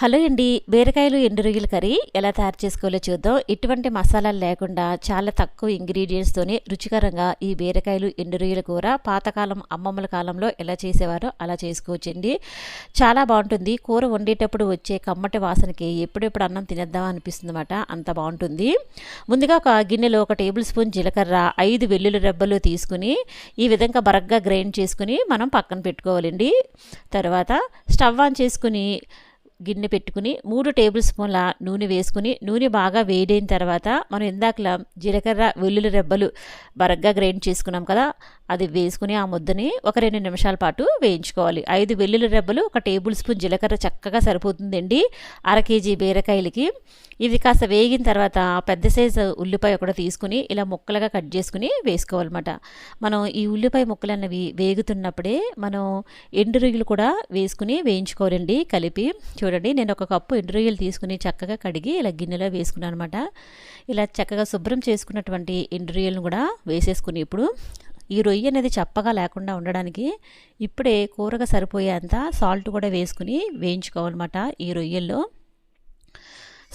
Hello అండి బీరకాయలు ఎండు రొయ్యల కర్రీ ఎలా తయారు చేసుకోవాలో చూద్దాం. ఎటువంటి మసాలాలు లేకుండా చాలా తక్కువ ఇంగ్రీడియంట్స్తోనే రుచికరంగా ఈ బీరకాయలు ఎండు రొయ్యల కూర పాతకాలం అమ్మమ్మల కాలంలో ఎలా చేసేవారో అలా చేసుకోవచ్చండి. చాలా బాగుంటుంది. కూర వండేటప్పుడు వచ్చే కమ్మటి వాసనకి ఎప్పుడెప్పుడు అన్నం తినేద్దాం అనిపిస్తుంది అన్నమాట అంత బాగుంటుంది. ముందుగా ఒక గిన్నెలో ఒక టేబుల్ స్పూన్ జీలకర్ర ఐదు వెల్లుల్లి రెబ్బలు తీసుకుని ఈ విధంగా బరగ్గా గ్రైండ్ చేసుకుని మనం పక్కన పెట్టుకోవాలండి. తర్వాత స్టవ్ ఆన్ చేసుకుని గిన్నె పెట్టుకుని మూడు టేబుల్ స్పూన్ల నూనె వేసుకుని నూనె బాగా వేడైన తర్వాత మనం ఇందాకలా జీలకర్ర వెల్లుల్లి రెబ్బలు బరగ్గా గ్రైండ్ చేసుకున్నాం కదా అది వేసుకుని ఆ ముద్దని ఒక రెండు నిమిషాల పాటు వేయించుకోవాలి. ఐదు వెల్లుల్లి రెబ్బలు ఒక టేబుల్ స్పూన్ జీలకర్ర చక్కగా సరిపోతుందండి. అర కేజీ బీరకాయలకి. ఇది కాస్త వేగిన తర్వాత పెద్ద సైజు ఉల్లిపాయ కూడా తీసుకుని ఇలా ముక్కలుగా కట్ చేసుకుని వేసుకోవాలన్నమాట. మనం ఈ ఉల్లిపాయ ముక్కలు అన్నవి వేగుతున్నప్పుడే మనం ఎండు రొయ్యలు కూడా వేసుకుని వేయించుకోవాలండి కలిపి. చూడండి నేను ఒక కప్పు ఎండు తీసుకుని చక్కగా కడిగి ఇలా గిన్నెలో వేసుకున్నాను అనమాట ఇలా చక్కగా శుభ్రం చేసుకున్నటువంటి ఎండు కూడా వేసేసుకుని ఇప్పుడు ఈ రొయ్య అనేది చప్పగా లేకుండా ఉండడానికి ఇప్పుడే కూరగా సరిపోయేంత సాల్ట్ కూడా వేసుకుని వేయించుకోవాలన్నమాట ఈ రొయ్యల్లో.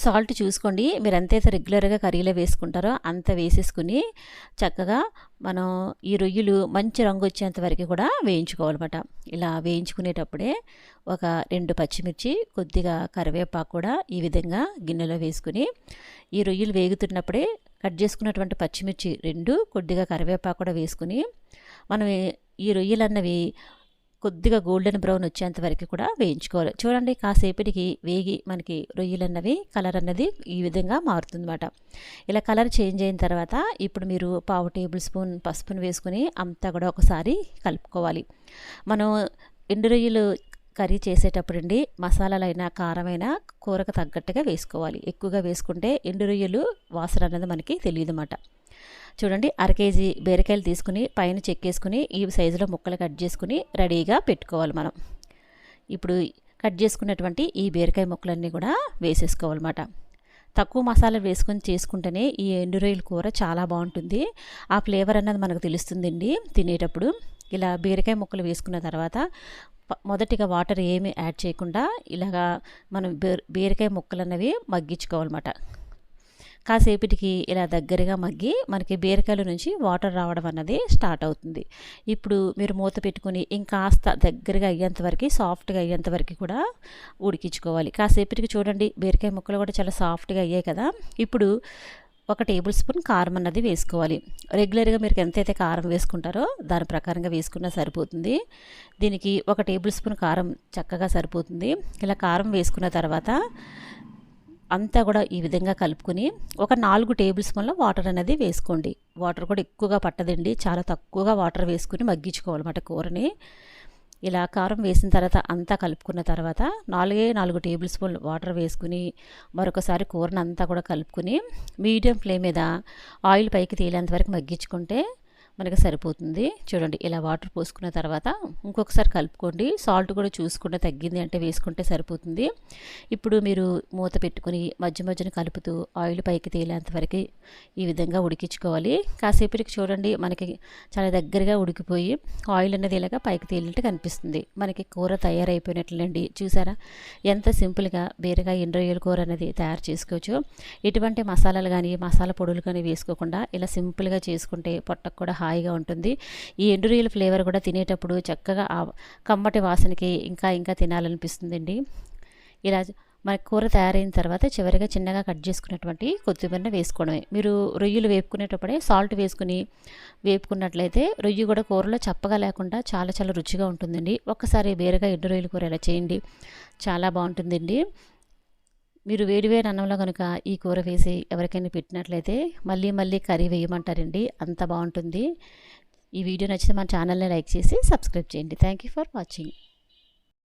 సాల్ట్ చూసుకోండి. మీరు ఎంతైతే రెగ్యులర్గా కర్రీలో వేసుకుంటారో అంత వేసేసుకుని చక్కగా మనం ఈ రొయ్యలు మంచి రంగు వచ్చేంత వరకు కూడా వేయించుకోవాలన్నమాట. ఇలా వేయించుకునేటప్పుడే ఒక రెండు పచ్చిమిర్చి కొద్దిగా కరివేపాకు కూడా ఈ విధంగా గిన్నెలో వేసుకుని ఈ రొయ్యలు వేగుతున్నప్పుడే కట్ చేసుకున్నటువంటి పచ్చిమిర్చి రెండు కొద్దిగా కరివేపాకు కూడా వేసుకుని మనం ఈ రొయ్యలు అన్నవి కొద్దిగా గోల్డెన్ బ్రౌన్ వచ్చేంత వరకు కూడా వేయించుకోవాలి. చూడండి కాసేపటికి వేగి మనకి రొయ్యలు అన్నవి కలర్ అన్నది ఈ విధంగా మారుతుందన్నమాట. ఇలా కలర్ చేంజ్ అయిన తర్వాత ఇప్పుడు మీరు పావు టేబుల్ స్పూన్ పసుపును వేసుకుని అంతా కూడా ఒకసారి కలుపుకోవాలి. మనం ఎండు రొయ్యలు కర్రీ చేసేటప్పుడు అండి మసాలాలైనా కారమైనా కూరకు తగ్గట్టుగా వేసుకోవాలి. ఎక్కువగా వేసుకుంటే ఎండు రొయ్యలు వాసన అనేది మనకి తెలియదు అన్నమాట చూడండి అర కేజీ బీరకాయలు తీసుకుని పైన చెక్కేసుకుని ఈ సైజులో ముక్కలు కట్ చేసుకుని రెడీగా పెట్టుకోవాలి మనం. ఇప్పుడు కట్ చేసుకున్నటువంటి ఈ బీరకాయ ముక్కలన్నీ కూడా వేసేసుకోవాలన్నమాట. తక్కువ మసాలా వేసుకొని చేసుకుంటేనే ఈ ఎండు రొయ్యల కూర చాలా బాగుంటుంది. ఆ ఫ్లేవర్ అన్నది మనకు తెలుస్తుందండి తినేటప్పుడు. ఇలా బీరకాయ ముక్కలు వేసుకున్న తర్వాత మొదటిగా వాటర్ ఏమి యాడ్ చేయకుండా ఇలాగా మనం బీరకాయ ముక్కలు అన్నవి మగ్గించుకోవాలన్నమాట. కాసేపటికి ఇలా దగ్గరగా మగ్గి మనకి బీరకాయల నుంచి వాటర్ రావడం అన్నది స్టార్ట్ అవుతుంది. ఇప్పుడు మీరు మూత పెట్టుకుని ఇంకాస్త దగ్గరగా అయ్యేంత వరకు సాఫ్ట్గా అయ్యేంత వరకు కూడా ఉడికించుకోవాలి. కాసేపటికి చూడండి బీరకాయ ముక్కలు కూడా చాలా సాఫ్ట్గా అయ్యాయి కదా. ఇప్పుడు ఒక టేబుల్ స్పూన్ కారం అన్నది వేసుకోవాలి. రెగ్యులర్గా మీరు ఎంతైతే కారం వేసుకుంటారో దాని ప్రకారంగా వేసుకున్నా సరిపోతుంది. దీనికి ఒక టేబుల్ స్పూన్ కారం చక్కగా సరిపోతుంది. ఇలా కారం వేసుకున్న తర్వాత అంతా కూడా ఈ విధంగా కలుపుకొని ఒక నాలుగు టేబుల్ స్పూన్ల వాటర్ అనేది వేసుకోండి. వాటర్ కూడా ఎక్కువగా పట్టదండి. చాలా తక్కువగా వాటర్ వేసుకుని మగ్గించుకోవాలన్నమాట కూరని. ఇలా కారం వేసిన తర్వాత అంతా కలుపుకున్న తర్వాత నాలుగే నాలుగు టేబుల్ స్పూన్ వాటర్ వేసుకుని మరొకసారి కూరను అంతా కూడా కలుపుకుని మీడియం ఫ్లేమ్ మీద ఆయిల్ పైకి తేలేంత వరకు మగ్గించుకుంటే మనకి సరిపోతుంది. చూడండి ఇలా వాటర్ పోసుకున్న తర్వాత ఇంకొకసారి కలుపుకోండి. సాల్ట్ కూడా చూసుకుంటే తగ్గింది అంటే వేసుకుంటే సరిపోతుంది. ఇప్పుడు మీరు మూత పెట్టుకుని మధ్య మధ్యన కలుపుతూ ఆయిల్ పైకి తేలేంత వరకు ఈ విధంగా ఉడికించుకోవాలి. కాసేపటికి చూడండి మనకి చాలా దగ్గరగా ఉడికిపోయి ఆయిల్ అనేది ఇలాగా పైకి తేలినట్టు కనిపిస్తుంది. మనకి కూర తయారైపోయినట్లండి. చూసారా? ఎంత సింపుల్గా బీరకాయ ఎండ్రొయ్యల కూర అనేది తయారు చేసుకోవచ్చు. ఎటువంటి మసాలాలు కానీ మసాలా పొడులు కానీ వేసుకోకుండా ఇలా సింపుల్గా చేసుకుంటే పొట్టకు కూడా హాయిగా ఉంటుంది. ఈ ఎండు రొయ్యల ఫ్లేవర్ కూడా తినేటప్పుడు చక్కగా ఆ కమ్మటి వాసనకి ఇంకా ఇంకా తినాలనిపిస్తుందండి. ఇలా మన కూర తయారైన తర్వాత చివరిగా చిన్నగా కట్ చేసుకున్నటువంటి కొత్తిమీర వేసుకోవడమే. మీరు రొయ్యలు వేపుకునేటప్పుడే సాల్ట్ వేసుకుని వేపుకున్నట్లయితే రొయ్యి కూడా కూరలో చప్పగా లేకుండా చాలా చాలా రుచిగా ఉంటుందండి. ఒక్కసారి వేరుగా ఎండు రొయ్యల కూర ఇలా చేయండి చాలా బాగుంటుందండి. మీరు వేడివేడి అన్నంలో కనుక ఈ కూర వేసి ఎవరికైనా పెట్టినట్లయితే మళ్ళీ మళ్ళీ కర్రీ వేయమంటారండి. అంత బాగుంటుంది. ఈ వీడియో నచ్చితే మన ఛానల్ని లైక్ చేసి సబ్స్క్రైబ్ చేయండి. Thank you for watching